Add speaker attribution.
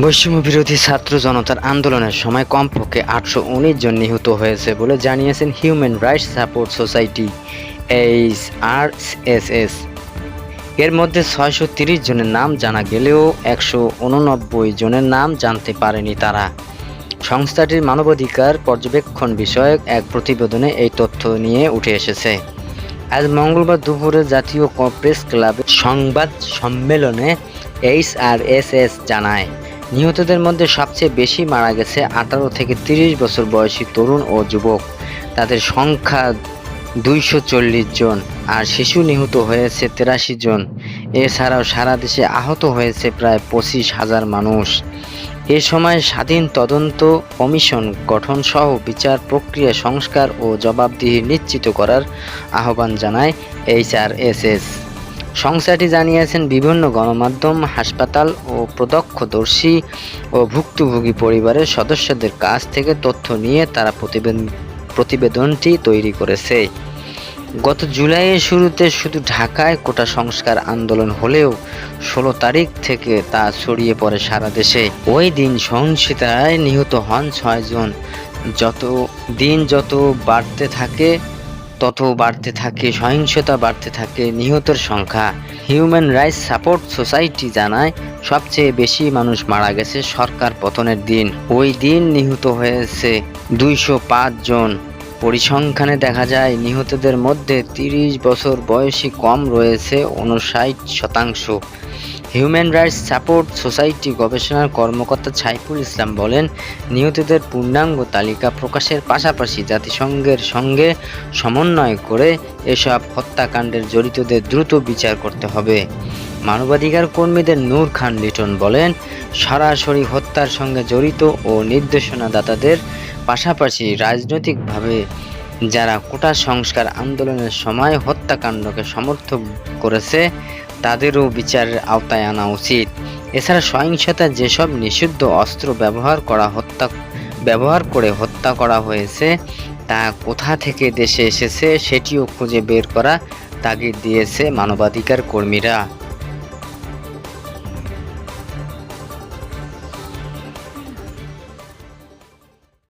Speaker 1: বৈষম্য বিরোধী ছাত্র জনতার আন্দোলনের সময় কমপক্ষে আটশো উনিশ জন নিহত হয়েছে বলে জানিয়েছেন human rights support society H R S S এর মধ্যে ছয়শো তিরিশ জনের নাম জানা গেলেও একশো উননব্বই জনের নাম জানতে পারেনি তারা। সংস্থাটির মানবাধিকার পর্যবেক্ষণ বিষয়ক এক প্রতিবেদনে এই তথ্য নিয়ে উঠে এসেছে। আজ মঙ্গলবার দুপুরে জাতীয় প্রেস ক্লাবের সংবাদ সম্মেলনে এইচ আর এস এস জানায় নিহতদের মধ্যে সবচেয়ে বেশি মারা গেছে আঠারো থেকে তিরিশ বছর বয়সী তরুণ ও যুবক। তাদের সংখ্যা দুইশো চল্লিশ জন, আর শিশু নিহত হয়েছে তেরাশি জন। এছাড়াও সারা দেশে আহত হয়েছে প্রায় পঁচিশ হাজার মানুষ। এ সময় স্বাধীন তদন্ত কমিশন গঠন সহ বিচার প্রক্রিয়া সংস্কার ও জবাবদিহি নিশ্চিত করার আহ্বান জানায় এইচআরএসএস। সংস্থাটি জানিয়েছেন বিভিন্ন গণমাধ্যম, হাসপাতাল ও প্রত্যক্ষদর্শী ও ভুক্তভোগী পরিবারের সদস্যদের কাছ থেকে তথ্য নিয়ে তারা প্রতিবেদন প্রতিবেদনটি তৈরি করেছে। গত জুলাইয়ের শুরুতে শুধু ঢাকায় কোটা সংস্কার আন্দোলন হলেও ষোলো তারিখ থেকে তা ছড়িয়ে পড়ে সারা দেশে। ওই দিন সহিংসতায় নিহত হন ছয়জন। যত দিন যত বাড়তে থাকে তত বাড়তে থাকে, সহিংসতা বাড়তে থাকে, নিহতের সংখ্যা। হিউম্যান রাইটস সাপোর্ট সোসাইটি জানায়, সবচেয়ে বেশি মানুষ মারা গেছে সরকার পতনের দিন। ওই দিন নিহত হয়েছে দুইশো পাঁচ জন। পরিসংখ্যানে দেখা যায়, নিহতদের মধ্যে তিরিশ বছর বয়সী কম রয়েছে উনষাট শতাংশ। হিউম্যান রাইটস সাপোর্ট সোসাইটি গবেষণার কর্মকর্তা ছাইফুল ইসলাম বলেন, নিহতদের পূর্ণাঙ্গ তালিকা প্রকাশের পাশাপাশি জাতিসংঘের সঙ্গে সমন্বয় করে এসব হত্যাকাণ্ডের জড়িতদের দ্রুত বিচার করতে হবে। মানবাধিকার কর্মীদের নূর খান লিটন বলেন, সরাসরি হত্যার সঙ্গে জড়িত ও নির্দেশনাদাতাদের পাশাপাশি রাজনৈতিকভাবে যারা কোটা সংস্কার আন্দোলনের সময় হত্যাকাণ্ডকে সমর্থন করেছে তাদেরও বিচারের আওতায় আনা উচিত। এছাড়া সহিংসতা যেসব নিষিদ্ধ অস্ত্র ব্যবহার করা হত্যা, ব্যবহার করে হত্যা করা হয়েছে, তা কোথা থেকে দেশে এসেছে সেটিও খুঁজে বের করা তাগিদ দিয়েছে মানবাধিকার কর্মীরা।